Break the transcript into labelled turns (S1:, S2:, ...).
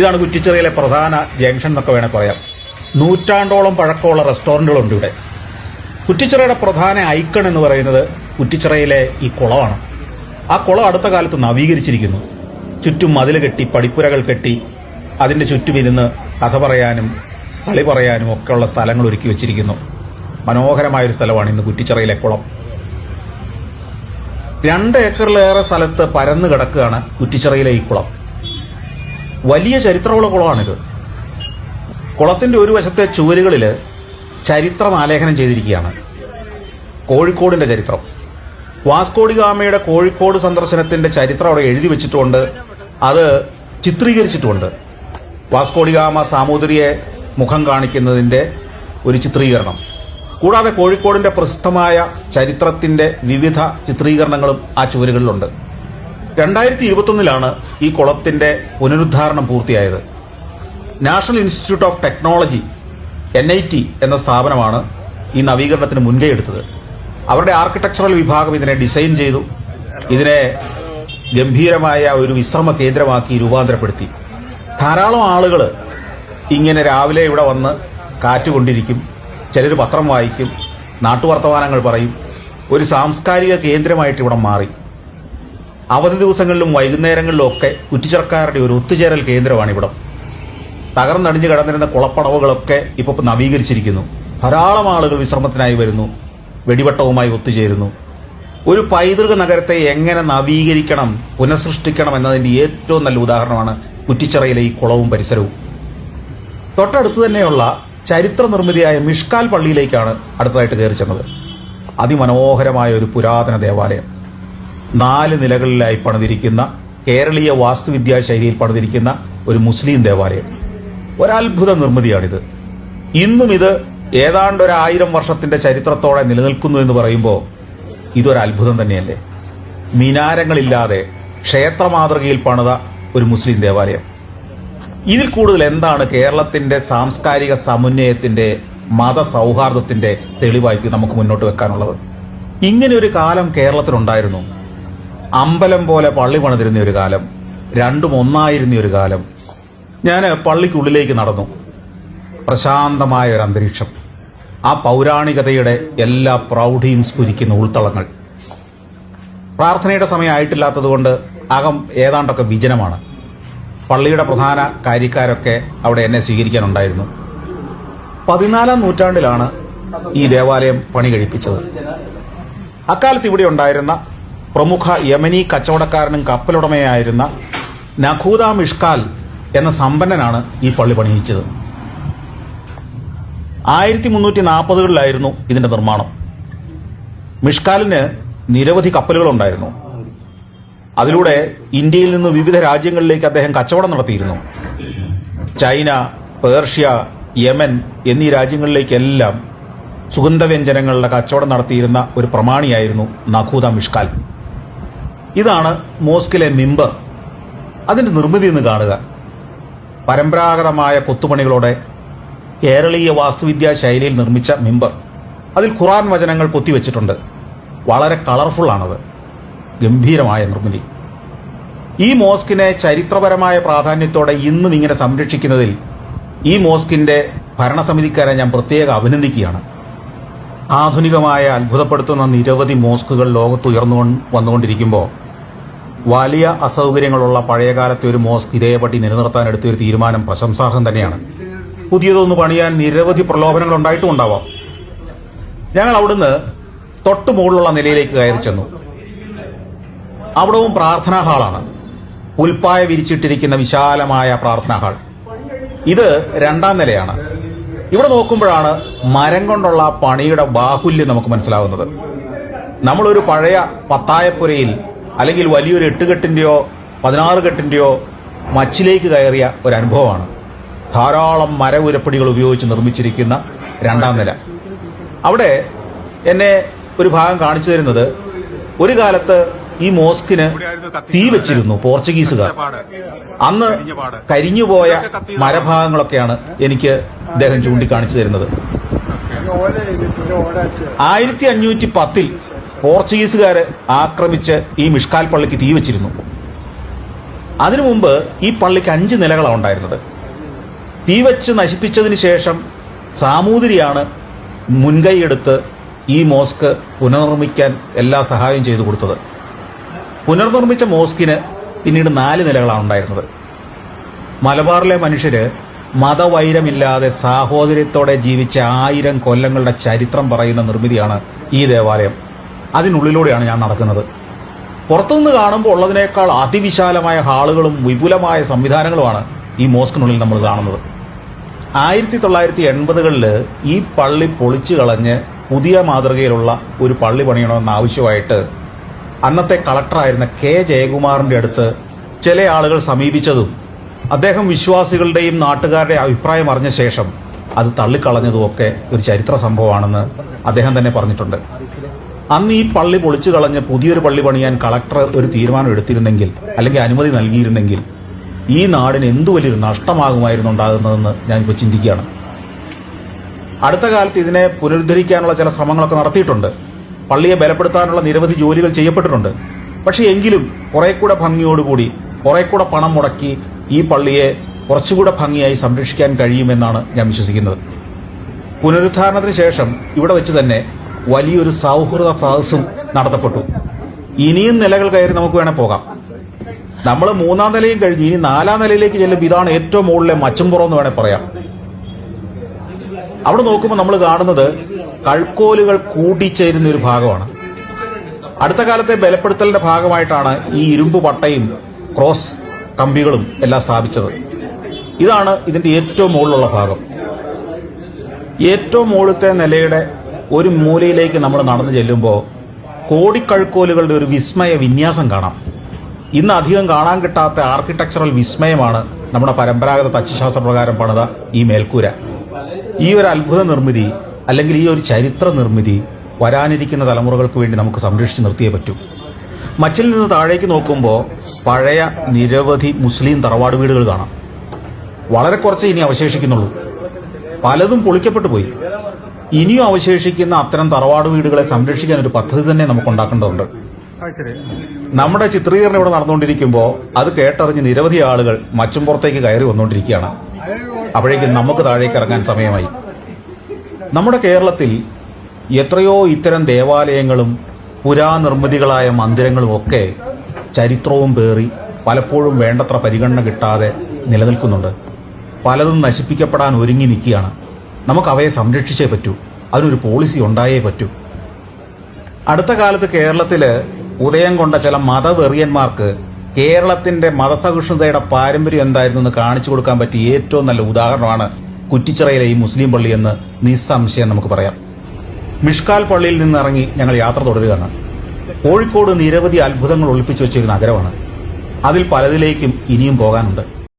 S1: ഇതാണ് കുറ്റിച്ചെറിയിലെ പ്രധാന ജംഗ്ഷൻ എന്നൊക്കെ വേണേൽ പറയാം. നൂറ്റാണ്ടോളം പഴക്കമുള്ള റെസ്റ്റോറന്റുകളുണ്ട് ഇവിടെ. കുറ്റിച്ചിറയുടെ പ്രധാന ഐക്കൺ എന്ന് പറയുന്നത് കുറ്റിച്ചിറയിലെ ഈ കുളമാണ്. ആ കുളം അടുത്ത കാലത്ത് നവീകരിച്ചിരിക്കുന്നു. ചുറ്റും മതിൽ കെട്ടി പടിപ്പുരകൾ കെട്ടി അതിന്റെ ചുറ്റും ഇരുന്ന് കഥ പറയാനും കളി പറയാനും ഒക്കെയുള്ള സ്ഥലങ്ങൾ ഒരുക്കി വെച്ചിരിക്കുന്നു. മനോഹരമായൊരു സ്ഥലമാണ് ഇന്ന് കുറ്റിച്ചിറയിലെ കുളം. രണ്ട് ഏക്കറിലേറെ സ്ഥലത്ത് പരന്നു കിടക്കുകയാണ് കുറ്റിച്ചിറയിലെ ഈ കുളം. വലിയ ചരിത്രമുള്ള കുളമാണിത് കുളത്തിന്റെ ഒരു വശത്തെ ചുവരുകളിൽ ചരിത്രം ആലേഖനം ചെയ്തിരിക്കുകയാണ്. കോഴിക്കോടിന്റെ ചരിത്രം. വാസ്കോടി ഗാമയുടെ കോഴിക്കോട് സന്ദർശനത്തിന്റെ ചരിത്രം അവിടെ എഴുതി വെച്ചിട്ടുണ്ട്. അത് ചിത്രീകരിച്ചിട്ടുണ്ട്. വാസ്കോടി ഗാമ സാമൂതിരിയെ മുഖം കാണിക്കുന്നതിന്റെ ഒരു ചിത്രീകരണം. കൂടാതെ കോഴിക്കോടിന്റെ പ്രസിദ്ധമായ ചരിത്രത്തിന്റെ വിവിധ ചിത്രീകരണങ്ങളും ആ ചുവരുകളിലുണ്ട്. രണ്ടായിരത്തി ഇരുപത്തൊന്നിലാണ് ഈ കുളത്തിന്റെ പുനരുദ്ധാരണം പൂർത്തിയായത്. National Institute of Technology N I T എന്ന സ്ഥാപനമാണ് ഈ നവീകരണത്തിന് മുൻകൈ എടുത്തത്. അവരുടെ ആർക്കിടെക്ചറൽ വിഭാഗം ഇതിനെ ഡിസൈൻ ചെയ്തു. ഇതിനെ ഗംഭീരമായ ഒരു വിശ്രമ കേന്ദ്രമാക്കി രൂപാന്തരപ്പെടുത്തി. ധാരാളം ആളുകൾ ഇങ്ങനെ രാവിലെ ഇവിടെ വന്ന് കാറ്റുകൊണ്ടിരിക്കും. ചിലർ പത്രം വായിക്കും. നാട്ടുവർത്തമാനങ്ങൾ പറയും. ഒരു സാംസ്കാരിക കേന്ദ്രമായിട്ട് ഇവിടെ മാറി. അവധി ദിവസങ്ങളിലും വൈകുന്നേരങ്ങളിലും ഒക്കെ കുറ്റിച്ചർക്കാരുടെ ഒരു ഒത്തുചേരൽ കേന്ദ്രമാണ് ഇവിടം. തകർന്നടിഞ്ഞു കിടന്നിരുന്ന കുളപ്പടവുകളൊക്കെ ഇപ്പോൾ നവീകരിച്ചിരിക്കുന്നു. ധാരാളം ആളുകൾ വിശ്രമത്തിനായി വരുന്നു. വെടിവട്ടവുമായി ഒത്തുചേരുന്നു. ഒരു പൈതൃക നഗരത്തെ എങ്ങനെ നവീകരിക്കണം പുനഃസൃഷ്ടിക്കണം എന്നതിന്റെ ഏറ്റവും നല്ല ഉദാഹരണമാണ് കുറ്റിച്ചിറയിലെ ഈ കുളവും പരിസരവും. തൊട്ടടുത്ത് തന്നെയുള്ള ചരിത്ര നിർമ്മിതിയായ മിഷ്കാൽ പള്ളിയിലേക്കാണ് അടുത്തതായിട്ട് കയറി ചെന്നത്. അതിമനോഹരമായ ഒരു പുരാതന ദേവാലയം. നാല് നിലകളിലായി പണിതിരിക്കുന്ന കേരളീയ വാസ്തുവിദ്യാ ശൈലിയിൽ പണിതിരിക്കുന്ന ഒരു മുസ്ലിം ദേവാലയം. ഒരത്ഭുത നിർമ്മിതിയാണിത്. ഇന്നും ഇത് ഏതാണ്ട് ഒരു ആയിരം വർഷത്തിന്റെ ചരിത്രത്തോടെ നിലനിൽക്കുന്നു എന്ന് പറയുമ്പോൾ ഇതൊരു അത്ഭുതം തന്നെയല്ലേ? മിനാരങ്ങളില്ലാതെ ക്ഷേത്ര മാതൃകയിൽ പണിത ഒരു മുസ്ലിം ദേവാലയം. ഇതിൽ കൂടുതൽ എന്താണ് കേരളത്തിന്റെ സാംസ്കാരിക സമന്വയത്തിന്റെ മതസൗഹാർദ്ദത്തിന്റെ തെളിവായിട്ട് നമുക്ക് മുന്നോട്ട് വെക്കാനുള്ളത്? ഇങ്ങനെ ഒരു കാലം കേരളത്തിലുണ്ടായിരുന്നു. അമ്പലം പോലെ പള്ളി പണിതിരുന്ന ഒരു കാലം രണ്ടും ഒന്നായിരുന്ന ഒരു കാലം. ഞാൻ പള്ളിക്കുള്ളിലേക്ക് നടന്നു. പ്രശാന്തമായ ഒരു അന്തരീക്ഷം. ആ പൗരാണികതയുടെ എല്ലാ പ്രൗഢിയും സ്ഫുരിക്കുന്ന ഉൾത്തളങ്ങൾ. പ്രാർത്ഥനയുടെ സമയമായിട്ടില്ലാത്തതുകൊണ്ട് അകം ഏതാണ്ടൊക്കെ വിജനമാണ്. പള്ളിയുടെ പ്രധാന കാര്യക്കാരൊക്കെ അവിടെ എന്നെ സ്വീകരിക്കാനുണ്ടായിരുന്നു. പതിനാലാം നൂറ്റാണ്ടിലാണ് ഈ ദേവാലയം പണി കഴിപ്പിച്ചത്. അക്കാലത്ത് ഇവിടെ ഉണ്ടായിരുന്ന പ്രമുഖ യമനി കച്ചവടക്കാരനും കപ്പലുടമയായിരുന്ന നഖൂദ മിഷ്കാൽ എന്ന സമ്പന്നനാണ് ഈ പള്ളി പണിയിച്ചത്. ആയിരത്തി മുന്നൂറ്റി നാൽപ്പതുകളിലായിരുന്നു ഇതിന്റെ നിർമ്മാണം. മിഷ്കാലിന് നിരവധി കപ്പലുകളുണ്ടായിരുന്നു. അതിലൂടെ ഇന്ത്യയിൽ നിന്ന് വിവിധ രാജ്യങ്ങളിലേക്ക് അദ്ദേഹം കച്ചവടം നടത്തിയിരുന്നു. ചൈന പേർഷ്യ യമൻ എന്നീ രാജ്യങ്ങളിലേക്കെല്ലാം സുഗന്ധവ്യഞ്ജനങ്ങളുടെ കച്ചവടം നടത്തിയിരുന്ന ഒരു പ്രമാണിയായിരുന്നു നഖൂദ മിഷ്കാൽ. ഇതാണ് മോസ്കിലെ മിമ്പർ അതിന്റെ നിർമ്മിതി എന്ന് കാണുക. പരമ്പരാഗതമായ കൊത്തുപണികളോടെ കേരളീയ വാസ്തുവിദ്യാ ശൈലിയിൽ നിർമ്മിച്ച മിമ്പർ അതിൽ ഖുറാൻ വചനങ്ങൾ കൊത്തിവെച്ചിട്ടുണ്ട്. വളരെ കളർഫുള്ളാണത്. ഗംഭീരമായ നിർമ്മിതി. ഈ മോസ്കിനെ ചരിത്രപരമായ പ്രാധാന്യത്തോടെ ഇന്നും ഇങ്ങനെ സംരക്ഷിക്കുന്നതിൽ ഈ മോസ്കിന്റെ ഭരണസമിതിക്കാരെ ഞാൻ പ്രത്യേകം അഭിനന്ദിക്കുകയാണ്. ആധുനികമായ അത്ഭുതപ്പെടുത്തുന്ന നിരവധി മോസ്കുകൾ ലോകത്ത് ഉയർന്നു വന്നുകൊണ്ടിരിക്കുമ്പോൾ വലിയ അസൗകര്യങ്ങളുള്ള പഴയകാലത്തെ ഒരു മോസ്ക് ഇതേപടി നിലനിർത്താൻ എടുത്തൊരു തീരുമാനം പ്രശംസാർഹം തന്നെയാണ്. പുതിയതൊന്ന് പണിയാൻ നിരവധി പ്രലോഭനങ്ങൾ ഉണ്ടായിട്ടും ഉണ്ടാവാം. ഞങ്ങൾ അവിടുന്ന് തൊട്ട് മുകളിലുള്ള നിലയിലേക്ക് കയറി ചെന്നു. അവിടവും പ്രാർത്ഥനാ ഹാളാണ്. ഉൽപ്പായ വിരിച്ചിട്ടിരിക്കുന്ന വിശാലമായ പ്രാർത്ഥനാ ഹാൾ. ഇത് രണ്ടാം നിലയാണ്. ഇവിടെ നോക്കുമ്പോഴാണ് മരം കൊണ്ടുള്ള പണിയുടെ ബാഹുല്യം നമുക്ക് മനസ്സിലാവുന്നത്. നമ്മളൊരു പഴയ പത്തായപ്പുരയിൽ അല്ലെങ്കിൽ വലിയൊരു എട്ടുകെട്ടിന്റെയോ പതിനാറ് കെട്ടിന്റെയോ മച്ചിലേക്ക് കയറിയ ഒരു അനുഭവമാണ്. ധാരാളം മരവുരപ്പടികൾ ഉപയോഗിച്ച് നിർമ്മിച്ചിരിക്കുന്ന രണ്ടാം നില. അവിടെ എന്നെ ഒരു ഭാഗം കാണിച്ചു തരുന്നത് ഒരു കാലത്ത് ഈ മോസ്കിന് തീ വെച്ചിരുന്നു പോർച്ചുഗീസുകാർ. അന്ന് കരിഞ്ഞുപോയ മരഭാഗങ്ങളൊക്കെയാണ് എനിക്ക് അദ്ദേഹം ചൂണ്ടിക്കാണിച്ചു തരുന്നത്. ആയിരത്തി അഞ്ഞൂറ്റി പത്തിൽ പോർച്ചുഗീസുകാര് ആക്രമിച്ച് ഈ മിഷ്കാൽ പള്ളിക്ക് തീ വെച്ചിരുന്നു. അതിനു മുമ്പ് ഈ പള്ളിക്ക് അഞ്ച് നിലകളാണ് ഉണ്ടായിരുന്നത്. തീ വെച്ച് നശിപ്പിച്ചതിന് ശേഷം സാമൂതിരിയാണ് മുൻകൈയെടുത്ത് ഈ മോസ്ക് പുനർനിർമ്മിക്കാൻ എല്ലാ സഹായവും ചെയ്തു കൊടുത്തത്. പുനർനിർമ്മിച്ച മോസ്കിന് പിന്നീട് നാല് നിലകളാണ് ഉണ്ടായിരുന്നത്. മലബാറിലെ മനുഷ്യര് മതവൈരമില്ലാതെ സാഹോദര്യത്തോടെ ജീവിച്ച ആയിരം കൊല്ലങ്ങളുടെ ചരിത്രം പറയുന്ന നിർമ്മിതിയാണ് ഈ ദേവാലയം. അതിനുള്ളിലൂടെയാണ് ഞാൻ നടക്കുന്നത്. പുറത്തുനിന്ന് കാണുമ്പോൾ ഉള്ളതിനേക്കാൾ അതിവിശാലമായ ഹാളുകളും വിപുലമായ സംവിധാനങ്ങളുമാണ് ഈ മോസ്കിനുള്ളിൽ നമ്മൾ കാണുന്നത്. ആയിരത്തി തൊള്ളായിരത്തി എൺപതുകളിൽ ഈ പള്ളി പൊളിച്ചു കളഞ്ഞ് പുതിയ മാതൃകയിലുള്ള ഒരു പള്ളി പണിയണമെന്ന ആവശ്യമായിട്ട് അന്നത്തെ കളക്ടറായിരുന്ന കെ ജയകുമാറിന്റെ അടുത്ത് ചില ആളുകൾ സമീപിച്ചതും അദ്ദേഹം വിശ്വാസികളുടെയും നാട്ടുകാരുടെ അഭിപ്രായം അറിഞ്ഞ ശേഷം അത് തള്ളിക്കളഞ്ഞതും ഒക്കെ ഒരു ചരിത്ര സംഭവമാണെന്ന് അദ്ദേഹം തന്നെ പറഞ്ഞിട്ടുണ്ട്. അന്ന് ഈ പള്ളി പൊളിച്ചു കളഞ്ഞ് പുതിയൊരു പള്ളി പണിയാൻ കളക്ടർ ഒരു തീരുമാനം എടുത്തിരുന്നെങ്കിൽ അല്ലെങ്കിൽ അനുമതി നൽകിയിരുന്നെങ്കിൽ ഈ നാടിന് എന്തു വലിയൊരു നഷ്ടമാകുമായിരുന്നു ഉണ്ടാകുന്നതെന്ന് ഞാനിപ്പോൾ ചിന്തിക്കുകയാണ്. അടുത്ത കാലത്ത് ഇതിനെ പുനരുദ്ധരിക്കാനുള്ള ചില ശ്രമങ്ങളൊക്കെ നടത്തിയിട്ടുണ്ട്. പള്ളിയെ ബലപ്പെടുത്താനുള്ള നിരവധി ജോലികൾ ചെയ്യപ്പെട്ടിട്ടുണ്ട്. പക്ഷെ എങ്കിലും കുറെ കൂടെ ഭംഗിയോടുകൂടി കുറെ കൂടെ പണം മുടക്കി ഈ പള്ളിയെ കുറച്ചുകൂടെ ഭംഗിയായി സംരക്ഷിക്കാൻ കഴിയുമെന്നാണ് ഞാൻ വിശ്വസിക്കുന്നത്. പുനരുദ്ധാരണത്തിന് ശേഷം ഇവിടെ വെച്ച് തന്നെ വലിയൊരു സൗഹൃദ സദസ്സും നടത്തപ്പെട്ടു. ഇനിയും നിലകൾ കയറി നമുക്ക് വേണേ പോകാം. നമ്മൾ മൂന്നാം നിലയും കഴിഞ്ഞു. ഇനി നാലാം നിലയിലേക്ക് ചെല്ലുമ്പോൾ ഇതാണ് ഏറ്റവും മുകളിലെ മച്ചമ്പുറം എന്ന് വേണേ പറയാം. അവിടെ നോക്കുമ്പോൾ നമ്മൾ കാണുന്നത് കൾക്കോലുകൾ കൂട്ടിച്ചേരുന്ന ഒരു ഭാഗമാണ്. അടുത്ത കാലത്തെ ബലപ്പെടുത്തലിന്റെ ഭാഗമായിട്ടാണ് ഈ ഇരുമ്പ് പട്ടയും ക്രോസ് കമ്പികളും എല്ലാം സ്ഥാപിച്ചത്. ഇതാണ് ഇതിന്റെ ഏറ്റവും മുകളിലുള്ള ഭാഗം. ഏറ്റവും മുകളിലത്തെ നിലയുടെ ഒരു മൂലയിലേക്ക് നമ്മൾ നടന്നു ചെല്ലുമ്പോൾ കോടിക്കഴുക്കോലുകളുടെ ഒരു വിസ്മയ വിന്യാസം കാണാം. ഇന്ന് അധികം കാണാൻ കിട്ടാത്ത ആർക്കിടെക്ചറൽ വിസ്മയമാണ് നമ്മുടെ പരമ്പരാഗത തച്ചുശാസ്ത്ര പ്രകാരം പണിത ഈ മേൽക്കൂര. ഈ ഒരു അത്ഭുത നിർമ്മിതി അല്ലെങ്കിൽ ഈ ഒരു ചരിത്ര നിർമ്മിതി വരാനിരിക്കുന്ന തലമുറകൾക്ക് വേണ്ടി നമുക്ക് സംരക്ഷിച്ച് നിർത്തിയേ പറ്റൂ. മച്ചിൽ നിന്ന് താഴേക്ക് നോക്കുമ്പോൾ പഴയ നിരവധി മുസ്ലിം തറവാട് വീടുകൾ കാണാം. വളരെ കുറച്ച് ഇനി അവശേഷിക്കുന്നുള്ളൂ. പലതും പൊളിക്കപ്പെട്ടു പോയി. ഇനിയും അവശേഷിക്കുന്ന അത്തരം തറവാട് വീടുകളെ സംരക്ഷിക്കാൻ ഒരു പദ്ധതി തന്നെ നമുക്ക് ഉണ്ടാക്കേണ്ടതുണ്ട്. നമ്മുടെ ചിത്രീകരണം ഇവിടെ നടന്നുകൊണ്ടിരിക്കുമ്പോൾ അത് കേട്ടറിഞ്ഞ് നിരവധി ആളുകൾ മച്ചും പുറത്തേക്ക് കയറി വന്നുകൊണ്ടിരിക്കുകയാണ്. അപ്പോഴേക്കും നമുക്ക് താഴേക്ക് ഇറങ്ങാൻ സമയമായി. നമ്മുടെ കേരളത്തിൽ എത്രയോ ഇത്തരം ദേവാലയങ്ങളും പുരാനിർമ്മിതികളായ മന്ദിരങ്ങളും ഒക്കെ ചരിത്രവും പേറി പലപ്പോഴും വേണ്ടത്ര പരിഗണന കിട്ടാതെ നിലനിൽക്കുന്നുണ്ട്. പലതും നശിപ്പിക്കപ്പെടാൻ ഒരുങ്ങി നിൽക്കുകയാണ്. നമുക്ക് അവയെ സംരക്ഷിച്ചേ പറ്റൂ. അതിനൊരു പോളിസി ഉണ്ടായേ പറ്റൂ. അടുത്ത കാലത്ത് കേരളത്തിൽ ഉദയം കൊണ്ട ചില മതവെറിയന്മാർക്ക് കേരളത്തിന്റെ മതസഹിഷ്ണുതയുടെ പാരമ്പര്യം എന്തായിരുന്നു എന്ന് കാണിച്ചു കൊടുക്കാൻ പറ്റിയ ഏറ്റവും നല്ല ഉദാഹരണമാണ് കുറ്റിച്ചിറയിലെ ഈ മുസ്ലിം പള്ളി എന്ന് നിസ്സംശയം നമുക്ക് പറയാം. മിഷ്കാൽ പള്ളിയിൽ നിന്നിറങ്ങി ഞങ്ങൾ യാത്ര തുടരുകയാണ്. കോഴിക്കോട് നിരവധി അത്ഭുതങ്ങൾ ഒളിപ്പിച്ചു വെച്ചൊരു നഗരമാണ്. അതിൽ പലതിലേക്കും ഇനിയും പോകാനുണ്ട്.